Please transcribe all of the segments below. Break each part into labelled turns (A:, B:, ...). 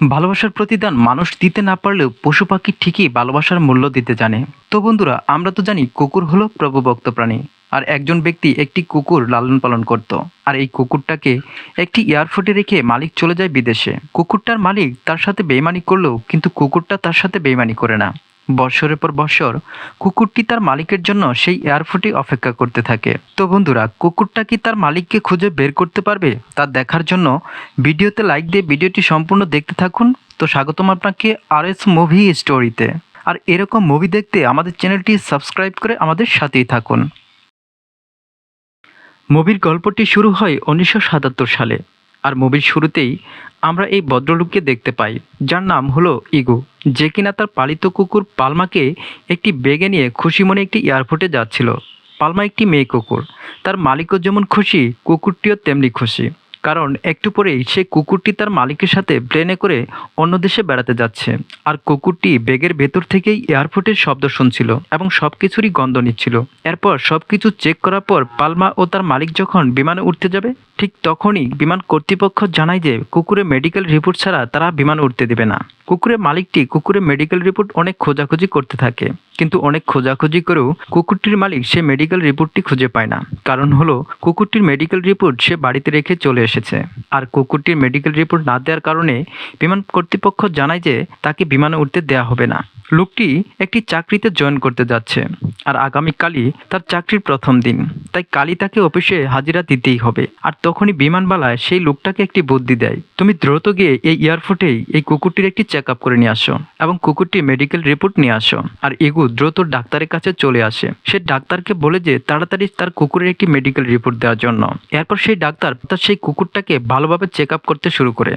A: ভালোবাসার প্রতিদান মানুষ দিতে না পারলেও পশু পাখি ঠিকই ভালোবাসার মূল্য দিতে জানে। তো বন্ধুরা, আমরা তো জানি কুকুর হলো প্রভুভক্ত প্রাণী, আর একজন ব্যক্তি একটি কুকুর লালন পালন করত, আর এই কুকুরটাকে একটি এয়ারফোর্টে রেখে মালিক চলে যায় বিদেশে। কুকুরটার মালিক তার সাথে বেইমানি করলেও কিন্তু কুকুরটা তার সাথে বেইমানি করে না। বৎসরের পর বৎসর কুকুরটি তার মালিকের জন্য সেই এয়ারফোর্টে অপেক্ষা করতে থাকে। তো বন্ধুরা, কুকুরটা কি তার মালিককে খুঁজে বের করতে পারবে তা দেখার জন্য ভিডিওতে লাইক দিয়ে ভিডিওটি সম্পূর্ণ দেখতে থাকুন। তো স্বাগতম আপনাকে আর এস মুভি স্টোরিতে। আর এরকম মুভি দেখতে আমাদের চ্যানেলটি সাবস্ক্রাইব করে আমাদের সাথেই থাকুন। মুভির গল্পটি শুরু হয় উনিশশো সাতাত্তর সালে। আর মুভির শুরুতেই আমরা এই ভদ্রলোককে দেখতে পাই, যার নাম হলো ইগু। যে কিনা তার পালিত কুকুর পালমাকে একটি বেগে নিয়ে খুশি মনে একটি এয়ারপোর্টে যাচ্ছিল। পালমা একটি মেয়ে কুকুর। তার মালিকও যেমন খুশি, কুকুরটিও তেমনি খুশি। কারণ একটু পরেই সে কুকুরটি তার মালিকের সাথে প্লেনে করে অন্য দেশে বেড়াতে যাচ্ছে। আর কুকুরটি বেগের ভেতর থেকেই এয়ারপোর্টের শব্দ শুনছিল এবং সব কিছুরই গন্ধ নিচ্ছিল। এরপর সব কিছু চেক করার পর পালমা ও তার মালিক যখন বিমানে উঠতে যাবে ঠিক তখনই বিমান কর্তৃপক্ষ জানায় যে কুকুরের মেডিকেল রিপোর্ট ছাড়া তারা বিমান উঠতে দেবে না। কুকুরের মালিকটি কুকুরের মেডিকেল রিপোর্ট অনেক খোঁজাখুঁজি করতে থাকে। কিন্তু অনেক খোঁজাখুঁজি করেও কুকুরটির মালিক সে মেডিকেল রিপোর্টটি খুঁজে পায় না। কারণ হলো, কুকুরটির মেডিকেল রিপোর্ট সে বাড়িতে রেখে চলে এসেছে। আর কুকুরটির মেডিকেল রিপোর্ট না দেওয়ার কারণে বিমান কর্তৃপক্ষ জানায় যে তাকে বিমানে উঠতে দেওয়া হবে না। লোকটি একটি চাকরিতে জয়েন করতে যাচ্ছে। আর আগামীকালই তার চাকরির প্রথম দিন। তাই কালই তাকে অফিসে হাজিরা দিতেই হবে। আর তখনই বিমানবালা সেই লোকটাকে একটি বুদ্ধি দেয়, তুমি দ্রুত গিয়ে এই এয়ারপোর্টেই এই কুকুরটির একটি চেক আপ করে নিয়ে আসো এবং কুকুরটি মেডিকেল রিপোর্ট নিয়ে আসো। আর এগু দ্রুত ডাক্তারের কাছে চলে আসে। সে ডাক্তারকে বলে যে তাড়াতাড়ি তার কুকুরের একটি মেডিকেল রিপোর্ট দেওয়ার জন্য। এরপর সেই ডাক্তার তার সেই কুকুরটাকে ভালোভাবে চেক আপ করতে শুরু করে।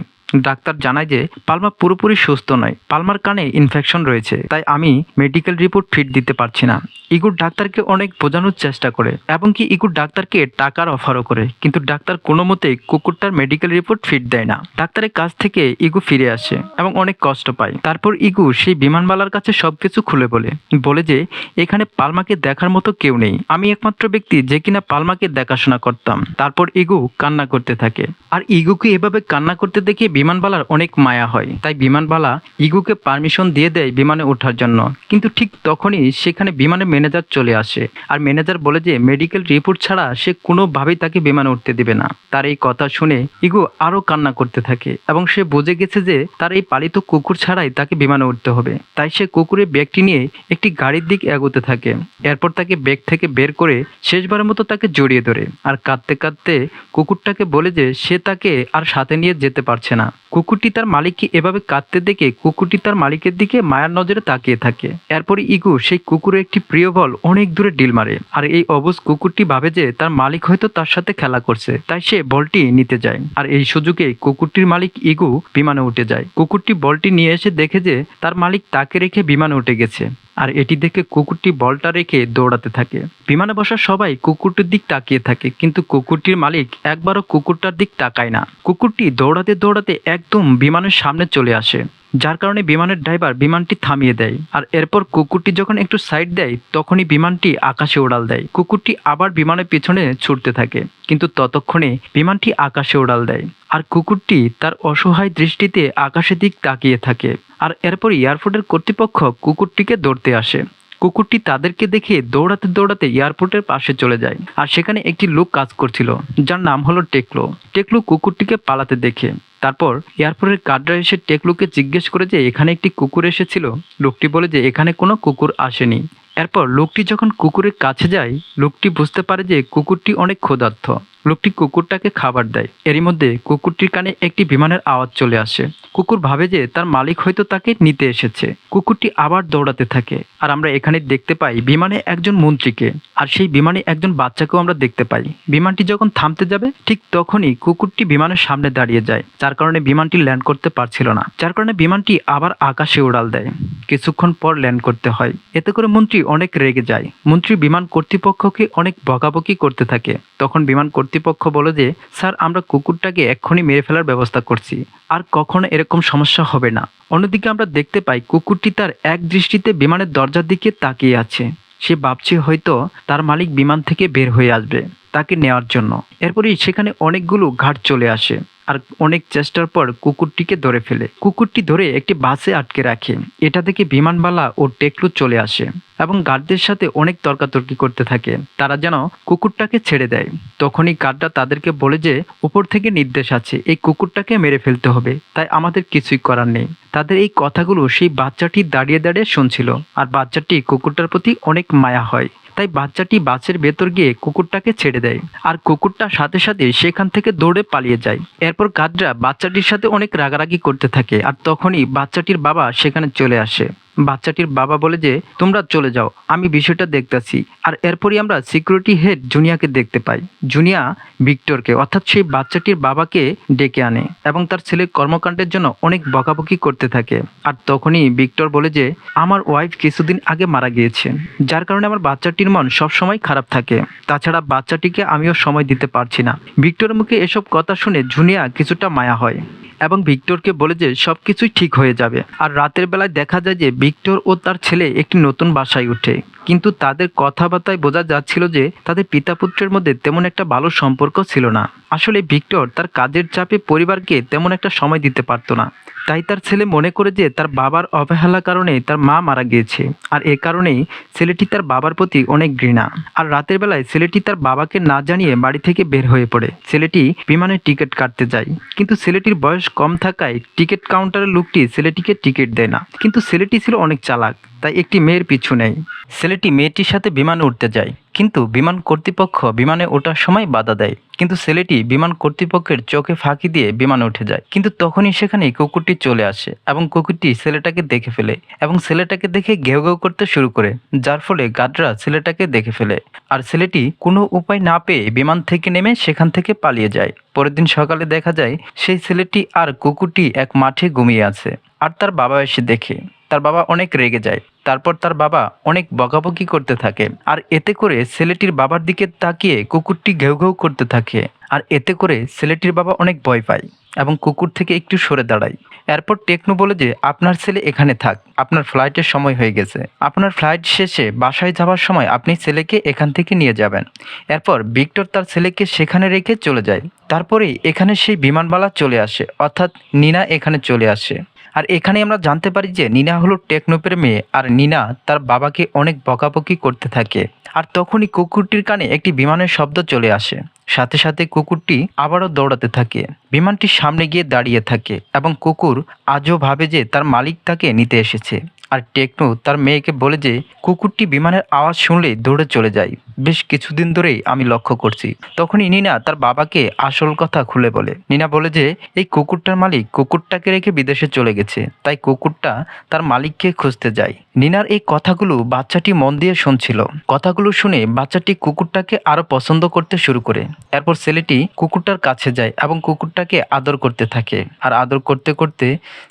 A: ডাক্তার জানায় যে পালমা পুরোপুরি সুস্থ নয়, পালমার কানে ইনফেকশন রয়েছে, তাই আমি মেডিকেল রিপোর্ট ফিট দিতে পারছি না। ইগুর ডাক্তারকে অনেক বোঝানোর চেষ্টা করে এবং কি ইগুর ডাক্তারকে টাকার অফারও করে, কিন্তু ডাক্তার কোনো মতেই কুকুরটার মেডিকেল রিপোর্ট ফিট দেয় না। ডাক্তারের কাছ থেকে ইগু ফিরে আসে এবং অনেক কষ্ট পায়। তারপর ইগু সেই বিমানবালার কাছে সবকিছু খুলে বলে বলে যে, এখানে পালমাকে দেখার মতো কেউ নেই। আমি একমাত্র ব্যক্তি যে কিনা পালমাকে দেখাশোনা করতাম। তারপর ইগু কান্না করতে থাকে। আর ইগুকে এভাবে কান্না করতে দেখে বিমানবালার অনেক মায়া হয়, তাই বিমানবালা ইগুকে পারমিশন দিয়ে দেয় বিমানে ওঠার জন্য। কিন্তু ঠিক তখনই সেখানে বিমানের ম্যানেজার চলে আসে, আর ম্যানেজার বলে যে মেডিকেল রিপোর্ট ছাড়া সে কোনোভাবেই তাকে বিমানে উঠতে দেবে না। তার এই কথা শুনে ইগু আরও কান্না করতে থাকে এবং সে বুঝে গেছে যে তার এই পালিত কুকুর ছাড়াই তাকে বিমানে উঠতে হবে। তাই সে কুকুরের ব্যাগটি নিয়ে একটি গাড়ির দিক এগোতে থাকে। এরপর তাকে ব্যাগ থেকে বের করে শেষবারের মতো তাকে জড়িয়ে ধরে। আর কাঁদতে কাঁদতে কুকুরটাকে বলে যে সে তাকে আর সাথে নিয়ে যেতে পারছে না। কুকুরটি তার মালিককে এভাবে কাঁদতে দেখে কুকুরটি তার মালিকের দিকে মায়ার নজরে তাকিয়ে থাকে। এরপরে ইগু সেই কুকুরের একটি প্রিয় বল অনেক দূরে ডিল মারে। আর এই অবুজ কুকুরটি ভাবে যে তার মালিক হয়তো তার সাথে খেলা করছে, তাই সে বলটি নিতে যায়। আর এই সুযোগে কুকুরটির মালিক ইগু বিমানে উঠে যায়। কুকুরটি বলটি নিয়ে এসে দেখে যে তার মালিক তাকে রেখে বিমানে উঠে গেছে। আর এটি দেখে কুকুরটি বলটা রেখে দৌড়াতে থাকে। বিমানে বসা সবাই কুকুরটির দিক তাকিয়ে থাকে, কিন্তু কুকুরটির মালিক একবারও কুকুরটার দিক তাকায় না। কুকুরটি দৌড়াতে দৌড়াতে একদম বিমানের সামনে চলে আসে। যার কারণে বিমানের ড্রাইভার বিমানটি থামিয়ে দেয়। আর এরপর কুকুরটি যখন একটু সাইড দেয়, তখনই বিমানটি আকাশে উড়াল দেয়। কুকুরটি আবার বিমানের পিছনে ছুটতে থাকে, কিন্তু ততক্ষণে বিমানটি আকাশে উড়াল দেয়। আর কুকুরটি তার অসহায় দৃষ্টিতে আকাশের দিক তাকিয়ে থাকে। আর এরপর এয়ারপোর্টের কর্তৃপক্ষ কুকুরটিকে ধরতে আসে। কুকুরটি তাদেরকে দেখে দৌড়াতে দৌড়াতে এয়ারপোর্টের পাশে চলে যায়। আর সেখানে একটি লোক কাজ করছিল, যার নাম হলো টেকলো। টেকলো কুকুরটিকে পালাতে দেখে। তারপর এয়ারপোর্টের গার্ডরা এসে টেকলুকে জিজ্ঞেস করে যে এখানে একটি কুকুর এসেছিল। লোকটি বলে যে এখানে কোনো কুকুর আসেনি। এরপর লোকটি যখন কুকুরের কাছে যায়, লোকটি বুঝতে পারে যে কুকুরটি অনেক ক্ষুধার্ত। লোকটি কুকুরটাকে খাবার দেয়। এরই মধ্যে কুকুরটির কানে একটি বিমানের আওয়াজ চলে আসে। কুকুর ভাবে যে তার মালিক হয়তো তাকে নিতে এসেছে। কুকুরটি আবার দৌড়াতে থাকে। আর আমরা এখানে দেখতে পাই, বিমানে একজন মন্ত্রীকে। আর সেই বিমানে একজন বাচ্চাকেও আমরা দেখতে পাই। বিমানটি যখন থামতে যাবে, ঠিক তখনই কুকুরটি বিমানের সামনে দাঁড়িয়ে যায়। যার কারণে বিমানটি ল্যান্ড করতে পারছিল না। যার কারণে বিমানটি আবার আকাশে উড়াল দেয়। কিছুক্ষণ পর ল্যান্ড করতে হয়। এতে করে মন্ত্রী অনেক রেগে যায়। মন্ত্রী বিমান কর্তৃপক্ষকে অনেক বকাবকি করতে থাকে। তখন বিমান কর্তৃপক্ষ বলে যে, স্যার, আমরা কুকুরটাকে এক্ষুনি মেরে ফেলার ব্যবস্থা করছি। আর কখনো এরকম সমস্যা হবে না। অন্যদিকে আমরা দেখতে পাই, কুকুরটি তার এক দৃষ্টিতে বিমানের দরজার দিকে তাকিয়ে আছে। সে ভাবছে হয়তো তার মালিক বিমান থেকে বের হয়ে আসবে। তাকে নেওয়ার জন্য। এরপরেই সেখানে অনেকগুলো ঘাট চলে আসে আর অনেক চেষ্টার পর কুকুরটিকে ধরে ফেলে। কুকুরটি ধরে একটি বাসে আটকে রাখে। এটা থেকে বিমানবালা ও টেকলু চলে আসে এবং গার্ডদের সাথে অনেক তর্কাতর্কি করতে থাকে। তারা যেন কুকুরটাকে ছেড়ে দেয়। তখনই গার্ডরা তাদেরকে বলে যে, উপর থেকে নির্দেশ আছে, এই কুকুরটাকে মেরে ফেলতে হবে। তাই আমাদের কিছুই করার নেই। তাদের এই কথাগুলো সেই বাচ্চাটি দাঁড়িয়ে দাঁড়িয়ে শুনছিল। আর বাচ্চাটি কুকুরটার প্রতি অনেক মায়া হয়। তাই বাচ্চাটি বাসের ভেতর গিয়ে কুকুরটাকে ছেড়ে দেয়। আর কুকুরটা সাথে সাথে সেখান থেকে দৌড়ে পালিয়ে যায়। এরপর কাজরা বাচ্চাটির সাথে অনেক রাগারাগি করতে থাকে। আর তখনই বাচ্চাটির বাবা সেখানে চলে আসে। বাচ্চাটির বাবা বলে যে, তোমরা চলে যাও, আমি বিষয়টা দেখতেছি। আর এরপরই আমরা সিকিউরিটি হেড জুনিয়াকে দেখতে পাই। জুনিয়া ভিক্টরকে, অর্থাৎ সেই বাচ্চাটির বাবাকে ডেকে আনে এবং তার ছেলের কর্মকাণ্ডের জন্য অনেক বকাবকি করতে থাকে। আর তখনই ভিক্টর বলে যে, আমার ওয়াইফ কিছুদিন আগে মারা গিয়েছে, যার কারণে আমার বাচ্চাটির মন সবসময় খারাপ থাকে। তাছাড়া বাচ্চাটিকে আমিও সময় দিতে পারছি না। ভিক্টরের মুখে এসব কথা শুনে জুনিয়া কিছুটা মায়া হয় এবং ভিক্টরকে বলে যে সব কিছুই ঠিক হয়ে যাবে। আর রাতের বেলায় দেখা যায় যে ভিক্টর ও তার ছেলে একটি নতুন বাসায় ওঠে কিন্তু তাদের কথাবার্তায় বোঝা যাচ্ছিল যে তাদের পিতা পুত্রের মধ্যে তেমন একটা ভালো সম্পর্ক ছিল না। আসলে ভিক্টর তার কাজের চাপে পরিবারকে তেমন একটা সময় দিতে পারতো না। তাই তার ছেলে মনে করে যে তার বাবার অবহেলার কারণে তার মা মারা গিয়েছে। আর এ কারণেই ছেলেটি তার বাবার প্রতি অনেক ঘৃণা। আর রাতের বেলায় ছেলেটি তার বাবাকে না জানিয়ে বাড়ি থেকে বের হয়ে পড়ে। ছেলেটি বিমানের টিকিট কাটতে যায়। কিন্তু ছেলেটির বয়স কম থাকায় টিকিট কাউন্টারের লোকটি ছেলেটিকে টিকিট দেয় না। কিন্তু ছেলেটি ছিল অনেক চালাক। তাই একটি মেয়ের পিছু নেয় ছেলেটি মেয়েটির সাথে বিমানে উঠতে যায়, কিন্তু বিমান কর্তৃপক্ষ বিমানে ওঠার সময় বাধা দেয়। কিন্তু ছেলেটি বিমান কর্তৃপক্ষের চোখে ফাঁকি দিয়ে বিমানে উঠে যায়। কিন্তু তখনই সেখানে কুকুরটি চলে আসে এবং কুকুরটি ছেলেটাকে দেখে ফেলে এবং ছেলেটাকে দেখে ঘেউ ঘেউ করতে শুরু করে, যার ফলে গাডরা ছেলেটাকে দেখে ফেলে। আর ছেলেটি কোনো উপায় না পেয়ে বিমান থেকে নেমে সেখান থেকে পালিয়ে যায়। পরের দিন সকালে দেখা যায়, সেই ছেলেটি আর কুকুরটি এক মাঠে ঘুমিয়ে আছে। আর তার বাবা এসে দেখে তার বাবা অনেক রেগে যায়। তারপর তার বাবা অনেক বকাবকি করতে থাকে। আর এতে করে ছেলেটির বাবার দিকে তাকিয়ে কুকুরটি ঘেউ ঘেউ করতে থাকে। আর এতে করে ছেলেটির বাবা অনেক ভয় পায় এবং কুকুর থেকে একটু সরে দাঁড়ায়। এরপর টেকনো বলে যে, আপনার ছেলে এখানে থাক। আপনার ফ্লাইটের সময় হয়ে গেছে। আপনার ফ্লাইট শেষে বাসায় যাওয়ার সময় আপনি ছেলেকে এখান থেকে নিয়ে যাবেন। এরপর ভিক্টর তার ছেলেকে সেখানে রেখে চলে যায়। তারপরে এখানে সেই বিমানবালা চলে আসে। অর্থাৎ নিনা এখানে চলে আসে। আর এখানে আমরা জানতে পারি যে নিনা হলো টেকনোপের মেয়ে আর নিনা তার বাবাকে অনেক বকাবকি করতে থাকে। আর তখনই কুকুরটির কানে একটি বিমানের শব্দ চলে আসে। সাথে সাথে কুকুরটি আবারও দৌড়াতে থাকে। বিমানটি সামনে গিয়ে দাঁড়িয়ে থাকে এবং কুকুর আজও ভাবে যে তার মালিক তাকে নিতে এসেছে। আর টেকনো তার মেয়েকে বলে যে, কুকুরটি বিমানের আওয়াজ শুনলে দৌড়ে চলে যায়। বেশ কিছুদিন ধরেই আমি লক্ষ্য করছি। তখনই নিনা তার বাবাকে আসল কথা খুলে বলে। নিনা বলে যে, এই কুকুরটার মালিক কুকুরটাকে রেখে বিদেশে চলে গেছে, তাই কুকুরটা তার মালিককে খুঁজতে যায়। নিনার এই কথাগুলো বাচ্চাটি মন দিয়ে শুনছিল। কথাগুলো শুনে বাচ্চাটি কুকুরটাকে আরও পছন্দ করতে শুরু করে। এরপর ছেলেটি কুকুরটার কাছে যায় এবং কুকুরটাকে আদর করতে থাকে। আর আদর করতে করতে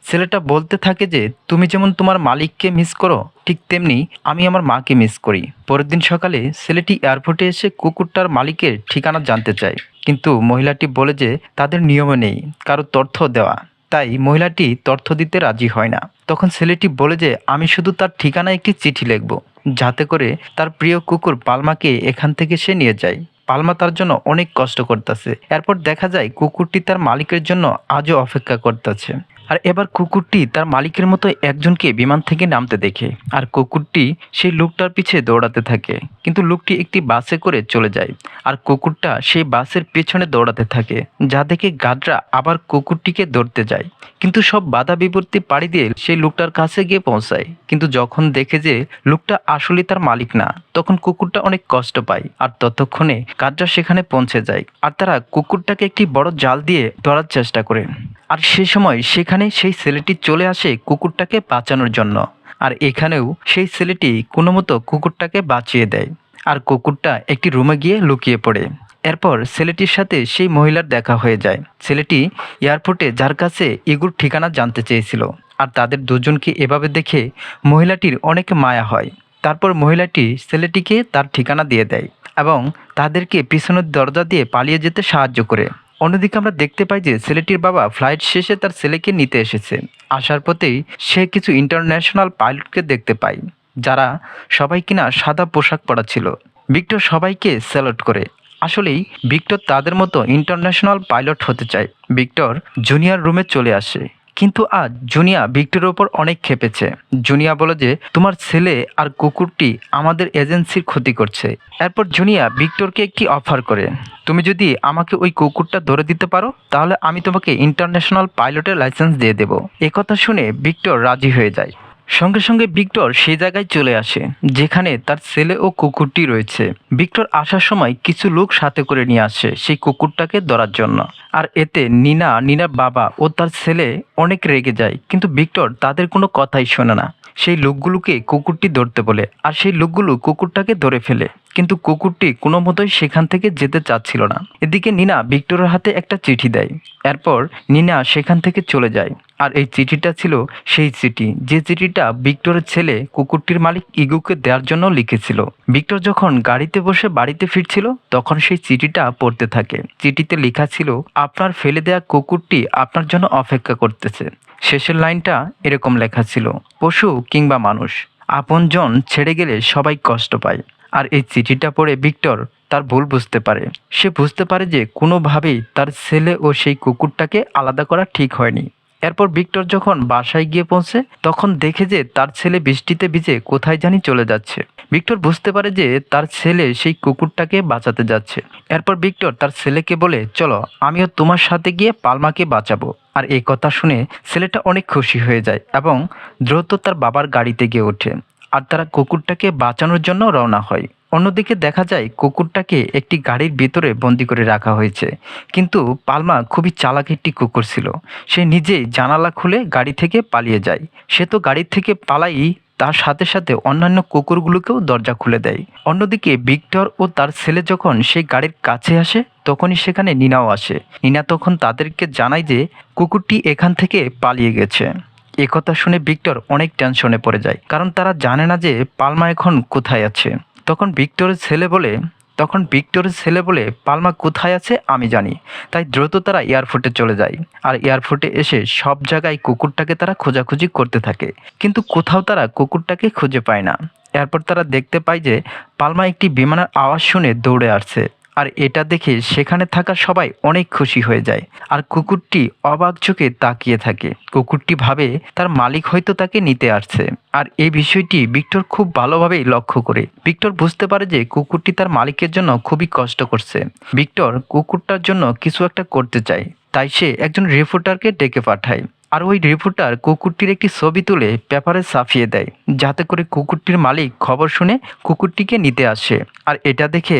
A: ছেলেটা বলতে থাকে যে, তুমি যেমন তোমার মালিককে মিস করো, ঠিক তেমনি আমি আমার মাকে মিস করি। পরের দিন সকালে ছেলেটি এয়ারপোর্টে এসে কুকুরটার মালিকের ঠিকানা জানতে চায়। কিন্তু মহিলাটি বলে যে, তাদের নিয়মে নেই, কারও তথ্য দেওয়া। তাই মহিলাটি তথ্য দিতে রাজি হয় না। তখন ছেলেটি বলে যে, আমি শুধু তার ঠিকানায় একটি চিঠি লিখব, যাতে করে তার প্রিয় কুকুর পালমাকে এখান থেকে সে নিয়ে যায়। পালমা তার জন্য অনেক কষ্ট করতেছে। এরপর দেখা যায় কুকুরটি তার মালিকের জন্য আজও অপেক্ষা করতেছে। আর এবার কুকুরটি তার মালিকের মতো একজনকে বিমান থেকে নামতে দেখে। আর কুকুরটি সেই লোকটার পিছে দৌড়াতে থাকে। কিন্তু লোকটি একটি বাসে করে চলে যায়। আর কুকুরটা সেই বাসের পেছনে দৌড়াতে থাকে, যা দেখে গার্ডরা আবার কুকুরটিকে ধরতে যায়। কিন্তু সব বাধা বিপত্তি পাড়ি দিয়ে সেই লোকটার কাছে গিয়ে পৌঁছায়। কিন্তু যখন দেখে যে লোকটা আসলে তার মালিক না, তখন কুকুরটা অনেক কষ্ট পায়। আর ততক্ষণে গার্ডরা সেখানে পৌঁছে যায়। আর তারা কুকুরটাকে একটি বড় জাল দিয়ে ধরার চেষ্টা করে। আর সে সময় সেখানে সেই ছেলেটি চলে আসে কুকুরটাকে বাঁচানোর জন্য। আর এখানেও সেই ছেলেটি কোনো মতো কুকুরটাকে বাঁচিয়ে দেয়। আর কুকুরটা একটি রুমে গিয়ে লুকিয়ে পড়ে। এরপর ছেলেটির সাথে সেই মহিলার দেখা হয়ে যায়। ছেলেটি এয়ারপোর্টে যার কাছে ইগুর ঠিকানা জানতে চেয়েছিল। আর তাদের দুজনকে এভাবে দেখে মহিলাটির অনেক মায়া হয়। তারপর মহিলাটি ছেলেটিকে তার ঠিকানা দিয়ে দেয় এবং তাদেরকে পিছনের দরজা দিয়ে পালিয়ে যেতে সাহায্য করে। অন্যদিকে আমরা দেখতে পাই যে ছেলেটির বাবা ফ্লাইট শেষে তার ছেলেকে নিতে এসেছে। আসার পথেই সে কিছু ইন্টারন্যাশনাল পাইলটকে দেখতে পায়, যারা সবাই কিনা সাদা পোশাক পরা ছিল ভিক্টর সবাইকে স্যালুট করে। আসলেই ভিক্টর তাদের মতো ইন্টারন্যাশনাল পাইলট হতে চায়। ভিক্টর জুনিয়র রুমে চলে আসে। কিন্তু আজ জুনিয়া ভিক্টরের ওপর অনেক খেপেছে জুনিয়া বলে যে, তোমার ছেলে আর কুকুরটি আমাদের এজেন্সির ক্ষতি করছে। এরপর জুনিয়া ভিক্টরকে একটি অফার করে, তুমি যদি আমাকে ওই কুকুরটা ধরে দিতে পারো, তাহলে আমি তোমাকে ইন্টারন্যাশনাল পাইলটের লাইসেন্স দিয়ে দেবো। একথা শুনে ভিক্টর রাজি হয়ে যায়। সঙ্গে সঙ্গে ভিক্টর সেই জায়গায় চলে আসে, যেখানে তার ছেলে ও কুকুরটি রয়েছে। ভিক্টর আসার সময় কিছু লোক সাথে করে নিয়ে আসে সেই কুকুরটাকে ধরার জন্য। আর এতে নিনা, নিনার বাবা ও তার ছেলে অনেক রেগে যায়, কিন্তু ভিক্টর তাদের কোনো কথাই শোনে না। সেই লোকগুলোকে কুকুরটি ধরতে বলে, আর সেই লোকগুলো কুকুরটাকে ধরে ফেলে। কিন্তু কুকুরটি কোনো মতোই সেখান থেকে যেতে চাচ্ছিল না। এদিকে নিনা ভিক্টরের হাতে একটা চিঠি দেয়। এরপর নিনা সেখান থেকে চলে যায়। আর এই চিঠিটা ছিল সেই চিঠি। যে চিঠিটা ভিক্টরের ছেলে কুকুরটির মালিক ইগুকে দেওয়ার জন্য লিখেছিল। ভিক্টর যখন গাড়িতে বসে বাড়িতে ফিরছিল, তখন সেই চিঠিটা পড়তে থাকে। চিঠিতে লেখা ছিল, আপনার ফেলে দেয়া কুকুরটি আপনার জন্য অপেক্ষা করতেছে। শেষের লাইনটা এরকম লেখা ছিল, পশু কিংবা মানুষ, আপনজন ছেড়ে গেলে সবাই কষ্ট পায়। আর এই চিঠিটা পড়ে ভিক্টর তার ভুল বুঝতে পারে। সে বুঝতে পারে যে কোনোভাবেই তার ছেলে ও সেই কুকুরটাকে আলাদা করা ঠিক হয়নি। এরপর ভিক্টর যখন বাসায় গিয়ে পৌঁছে, তখন দেখে যে তার ছেলে বৃষ্টিতে ভিজে কোথায় জানি চলে যাচ্ছে। ভিক্টর বুঝতে পারে যে তার ছেলে সেই কুকুরটাকে বাঁচাতে যাচ্ছে। এরপর ভিক্টর তার ছেলেকে বলে, চলো, আমিও তোমার সাথে গিয়ে পালমাকে বাঁচাবো। আর এই কথা শুনে ছেলেটা অনেক খুশি হয়ে যায় এবং দ্রুত তার বাবার গাড়িতে গিয়ে ওঠে। আর তারা কুকুরটাকে বাঁচানোর জন্য রওনা হয়। অন্যদিকে দেখা যায়, কুকুরটাকে একটি গাড়ির ভিতরে বন্দি করে রাখা হয়েছে। কিন্তু পালমা খুবই চালাক একটি কুকুর ছিল। সে নিজেই জানালা খুলে গাড়ি থেকে পালিয়ে যায়। সে তো গাড়ি থেকে পালাই তার সাথে সাথে অন্যান্য কুকুরগুলোকেও দরজা খুলে দেয়। অন্যদিকে ভিক্টর ও তার ছেলে যখন সেই গাড়ির কাছে আসে, তখনই সেখানে নিনাও আসে। নিনা তখন তাদেরকে জানায় যে, কুকুরটি এখান থেকে পালিয়ে গেছে। একথা শুনে ভিক্টর অনেক টেনশনে পড়ে যায়। কারণ তারা জানে না যে পালমা এখন কোথায় আছে। তখন ভিক্টরের ছেলে বলে, তখন ভিক্টরের ছেলে বলে পালমা কোথায় আছে আমি জানি। তাই দ্রুত তারা এয়ারপোর্টে চলে যায়। আর এয়ারপোর্টে এসে সব জায়গায় কুকুরটাকে তারা খোঁজাখুঁজি করতে থাকে। কিন্তু কোথাও তারা কুকুরটাকে খুঁজে পায় না। এরপর তারা দেখতে পায় যে পালমা একটি বিমানের আওয়াজ শুনে দৌড়ে আসছে। আর এটা দেখে সেখানে থাকা সবাই অনেক খুশি হয়ে যায়। আর কুকুরটি অবাক চোখে তাকিয়ে থাকে। কুকুরটি ভাবে, তার মালিক হয়তো তাকে নিতে আসছে। আর এই বিষয়টি ভিক্টর খুব ভালোভাবেই লক্ষ্য করে। ভিক্টর বুঝতে পারে যে কুকুরটি তার মালিকের জন্য খুবই কষ্ট করছে। ভিক্টর কুকুরটার জন্য কিছু একটা করতে চায়। তাই সে একজন রিপোর্টারকে ডেকে পাঠায়। আর ওই রিপোর্টার কুকুরটির একটি ছবি তুলে পেপারে ছাপিয়ে দেয়, যাতে করে কুকুরটির মালিক খবর শুনে কুকুরটিকে নিতে আসে। আর এটা দেখে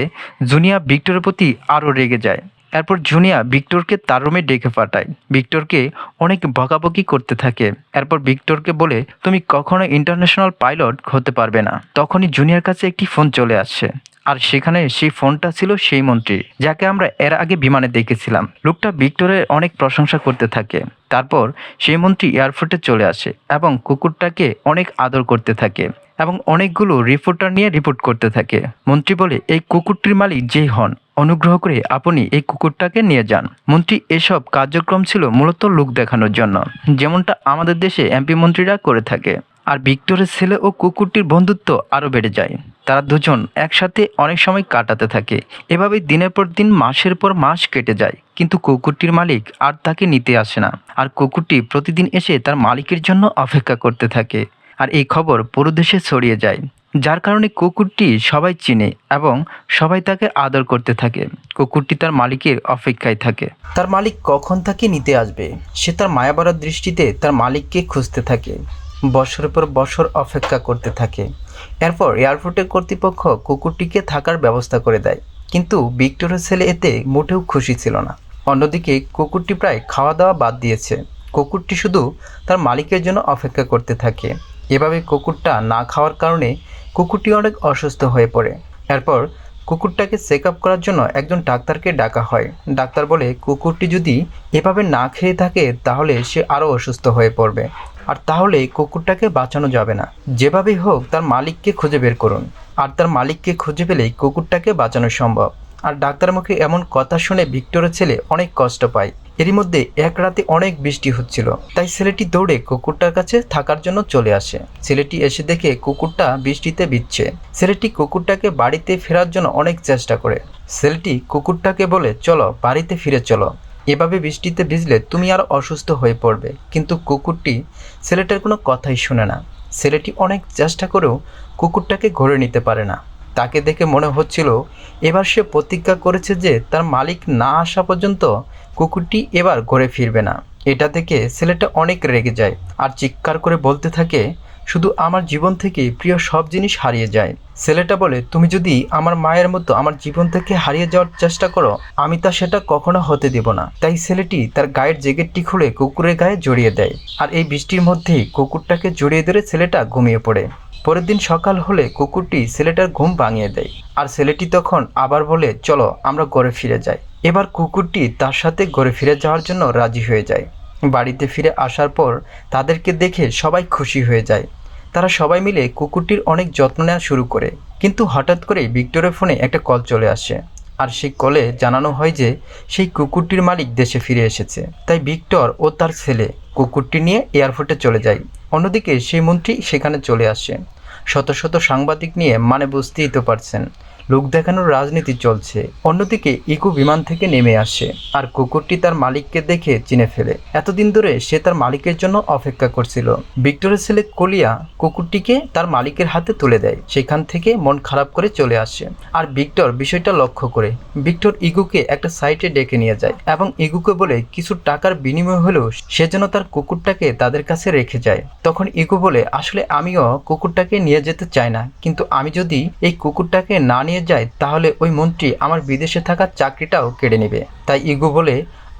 A: জুনিয়া ভিক্টরের প্রতি আরও রেগে যায়। এরপর জুনিয়া ভিক্টরকে তার রুমে ডেকে পাঠায়। ভিক্টরকে অনেক বকাবকি করতে থাকে। এরপর ভিক্টরকে বলে, তুমি কখনো ইন্টারন্যাশনাল পাইলট হতে পারবে না। তখনই জুনিয়ার কাছে একটি ফোন চলে আসছে। আর সেখানে সেই ফোনটা ছিল সেই মন্ত্রী, যাকে আমরা এর আগে বিমানে দেখেছিলাম। লোকটা ভিক্টরের অনেক প্রশংসা করতে থাকে। তারপর সেই মন্ত্রী এয়ারপোর্টে চলে আসে এবং কুকুরটাকে অনেক আদর করতে থাকে এবং অনেকগুলো রিপোর্টার নিয়ে রিপোর্ট করতে থাকে। মন্ত্রী বলে, এই কুকুরটির মালিক যেই হন। অনুগ্রহ করে আপনি এই কুকুরটাকে নিয়ে যান। মন্ত্রী, এসব কার্যক্রম ছিল মূলত লোক দেখানোর জন্য, যেমনটা আমাদের দেশে এমপি মন্ত্রীরা করে থাকে। আর ভিক্টরের ছেলে ও কুকুরটির বন্ধুত্ব আরও বেড়ে যায়। তারা দুজন একসাথে অনেক সময় কাটাতে থাকে। এভাবে দিনের পর দিন, মাসের পর মাস কেটে যায়। কিন্তু কুকুরটির মালিক আর তাকে নিতে আসে না। আর কুকুরটি প্রতিদিন এসে তার মালিকের জন্য অপেক্ষা করতে থাকে। আর এই খবর পুরো দেশে ছড়িয়ে যায়। যার কারণে কুকুরটি সবাই চিনে এবং সবাই তাকে আদর করতে থাকে। কুকুরটি তার মালিকের অপেক্ষায় থাকে। তার মালিক কখন তাকে নিতে আসবে? সে তার মায়াবরার দৃষ্টিতে তার মালিককে খুঁজতে থাকে। বছরের পর বছর অপেক্ষা করতে থাকে। এরপর এয়ারপোর্টের কর্তৃপক্ষ কুকুরটিকে থাকার ব্যবস্থা করে দেয়। কিন্তু ভিক্টোরের ছেলে এতে মোটেও খুশি ছিল না। অন্যদিকে কুকুরটি প্রায় খাওয়া দাওয়া বাদ দিয়েছে। কুকুরটি শুধু তার মালিকের জন্য অপেক্ষা করতে থাকে। এভাবে কুকুরটা না খাওয়ার কারণে কুকুরটি অনেক অসুস্থ হয়ে পড়ে। এরপর কুকুরটাকে চেক আপ করার জন্য একজন ডাক্তারকে ডাকা হয়। ডাক্তার বলে, কুকুরটি যদি এভাবে না খেয়ে থাকে, তাহলে সে আরও অসুস্থ হয়ে পড়বে। আর তাহলে কুকুরটাকে বাঁচানো যাবে না। যেভাবেই হোক, তার মালিককে খুঁজে বের করুন। আর তার মালিককে খুঁজে পেলেই কুকুরটাকে বাঁচানো সম্ভব। আর ডাক্তার মুখে এমন কথা শুনে ভিক্টরের ছেলে অনেক কষ্ট পায়। এরই মধ্যে এক রাতে অনেক বৃষ্টি হচ্ছিল, তাই ছেলেটি দৌড়ে কুকুরটার কাছে থাকার জন্য চলে আসে। ছেলেটি এসে দেখে কুকুরটা বৃষ্টিতে ভিজছে। ছেলেটি কুকুরটাকে বাড়িতে ফেরার জন্য অনেক চেষ্টা করে। ছেলেটি কুকুরটাকে বলে, চলো, বাড়িতে ফিরে চলো। এভাবে বৃষ্টিতে ভিজলে তুমি আর অসুস্থ হয়ে পড়বে। কিন্তু কুকুরটি ছেলেটার কোনো কথাই শুনে না। ছেলেটি অনেক চেষ্টা করেও কুকুরটাকে ঘরে নিতে পারে না। তাকে দেখে মনে হচ্ছিল, এবার সে প্রতিজ্ঞা করেছে যে তার মালিক না আসা পর্যন্ত কুকুরটি এবার ঘরে ফিরবে না। এটা দেখে ছেলেটা অনেক রেগে যায় আর চিৎকার করে বলতে থাকে, শুধু আমার জীবন থেকে প্রিয় সব জিনিস হারিয়ে যায়। ছেলেটা বলে, তুমি যদি আমার মায়ের মতো আমার জীবন থেকে হারিয়ে যাওয়ার চেষ্টা করো, আমি তা সেটা কখনো হতে দেব না। তাই ছেলেটি তার গায়ের জ্যাকেটটি খুলে কুকুরের গায়ে জড়িয়ে দেয়। আর এই বৃষ্টির মধ্যেই কুকুরটাকে জড়িয়ে ধরে ছেলেটা ঘুমিয়ে পড়ে। পরের দিন সকাল হলে কুকুরটি ছেলেটার ঘুম ভাঙিয়ে দেয়। আর ছেলেটি তখন আবার বলে, চলো, আমরা ঘরে ফিরে যাই। এবার কুকুরটি তার সাথে ঘরে ফিরে যাওয়ার জন্য রাজি হয়ে যায়। বাড়িতে ফিরে আসার পর তাদেরকে দেখে সবাই খুশি হয়ে যায়। তারা সবাই মিলে কুকুরটির অনেক যত্ন নেওয়া শুরু করে। কিন্তু হঠাৎ করেই ভিক্টরের ফোনে একটা কল চলে আসে। আর সেই কলে জানানো হয় যে, সেই কুকুরটির মালিক দেশে ফিরে এসেছে। তাই ভিক্টর ও তার ছেলে কুকুরটি নিয়ে এয়ারপোর্টে চলে যায়। অন্যদিকে সেই মন্ত্রী সেখানে চলে আসে। শত শত সাংবাদিক নিয়ে মানে বুঝতেই তো পারছেন। লোক দেখানোর রাজনীতি চলছে। অন্যদিকে ইকো বিমান থেকে নেমে আসে আর কুকুরটি তার মালিককে দেখে চিনে ফেলে। এতদিন ধরে সে তার মালিকের জন্য অপেক্ষা করছিল। ভিক্টরের ছেলে কলিয়া কুকুরটিকে তার মালিকের হাতে তুলে দেয়। সেখান থেকে মন খারাপ করে চলে আসে। আর ভিক্টর বিষয়টা লক্ষ্য করে। ভিক্টর ইগুকে একটা সাইটে ডেকে নিয়ে যায় এবং ইগুকে বলে, কিছু টাকার বিনিময় হলেও সে যেন তার কুকুরটাকে তাদের কাছে রেখে যায়। তখন ইগু বলে, আসলে আমিও কুকুরটাকে নিয়ে যেতে চাই না। কিন্তু আমি যদি এই কুকুরটাকে না নিয়ে যাই তাহলে ওই মন্ত্রী আমার বিদেশে থাকা চাকরিটাও কেড়ে নেবে। তাই ইগো বলে,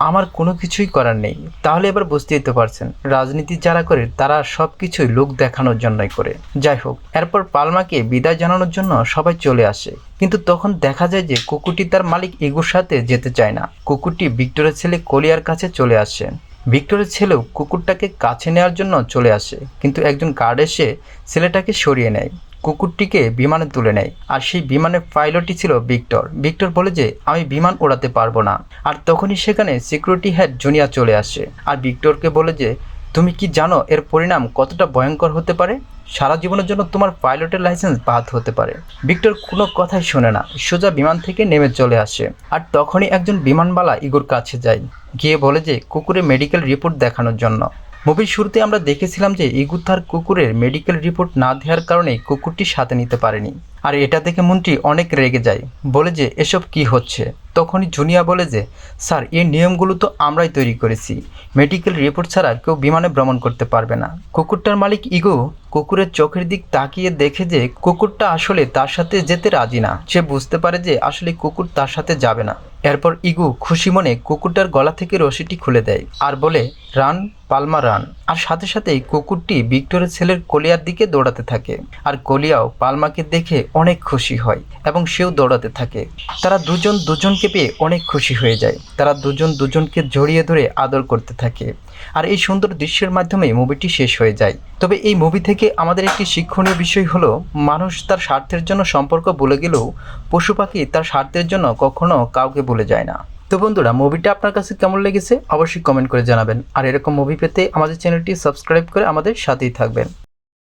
A: আমার কোনো কিছুই করার নেই। তাহলে এবার বুঝতেই তো পারছেন, রাজনীতি যারা করে, তারা সব কিছুই লোক দেখানোর জন্যই করে। যাই হোক, এরপর পালমাকে বিদায় জানানোর জন্য সবাই চলে আসে। কিন্তু তখন দেখা যায় যে কুকুরটি তার মালিক ইগুর সাথে যেতে চায় না। কুকুরটি ভিক্টরের ছেলে কলিয়ার কাছে চলে আসে। ভিক্টরের ছেলেও কুকুরটাকে কাছে নেওয়ার জন্য চলে আসে। কিন্তু একজন গার্ড এসে ছেলেটাকে সরিয়ে নেয়। কুকুরটিকে বিমানে তুলে নেয়। আর সেই বিমানের পাইলটই ছিল ভিক্টর। ভিক্টর বলে যে, আমি বিমান ওড়াতে পারব না। আর তখনই সেখানে সিকিউরিটি হেড জুনিয়া চলে আসে। আর ভিক্টরকে বলে যে, তুমি কি জানো এর পরিণাম কতটা ভয়ঙ্কর হতে পারে? সারা জীবনের জন্য তোমার পাইলটের লাইসেন্স বাদ হতে পারে। ভিক্টর কোনো কথাই শোনে না। সোজা বিমান থেকে নেমে চলে আসে। আর তখনই একজন বিমানবালা ইগোর কাছে যায়। গিয়ে বলে যে কুকুরের মেডিকেল রিপোর্ট দেখানোর জন্য। মুভির শুরুতে আমরা দেখেছিলাম যে ইগু তার কুকুরের মেডিকেল রিপোর্ট না দেওয়ার কারণে কুকুরটি সাথে নিতে পারেনি। আর এটা দেখে মন্ত্রী অনেক রেগে যায়, বলে যে, এসব কি হচ্ছে? তখনই জুনিয়া বলে যে, স্যার, এই নিয়মগুলো তো আমরাই তৈরি করেছি। মেডিকেল রিপোর্ট ছাড়া কেউ বিমানে ভ্রমণ করতে পারবে না। কুকুরটার মালিক ইগো কুকুরের চোখের দিক তাকিয়ে দেখে যে, কুকুরটা আসলে তার সাথে যেতে রাজি না। সে বুঝতে পারে যে, আসলে কুকুর তার সাথে যাবে না। এরপর ইগু খুশি মনে কুকুরটার গলা থেকে রশিটি খুলে দেয় আর বলে, রান, পালমা, রান। আর সাথে সাথেই কুকুরটি ভিক্টরের ছেলের কলিয়ার দিকে দৌড়াতে থাকে। আর কলিয়াও পালমাকে দেখে অনেক খুশি হয় এবং সেও দৌড়াতে থাকে। তারা দুজন দুজনকে পেয়ে অনেক খুশি হয়ে যায়। তারা দুজন দুজনকে জড়িয়ে ধরে আদর করতে থাকে। আর এই সুন্দর দৃশ্যের মাধ্যমে মুভিটি শেষ হয়ে যায়। তবে এই মুভি থেকে আমাদের একটি শিক্ষণীয় বিষয় হলো, মানুষ তার স্বার্থের জন্য সম্পর্ক বলে গেলেও পশু পাখি তার স্বার্থের জন্য কখনো কাউকে বলে যায় না। তো বন্ধুরা, মুভিটা আপনার কাছে কেমন লেগেছে? অবশ্যই কমেন্ট করে জানাবেন। আর এরকম মুভি পেতে আমাদের চ্যানেলটি সাবস্ক্রাইব করে আমাদের সাথেই থাকবেন।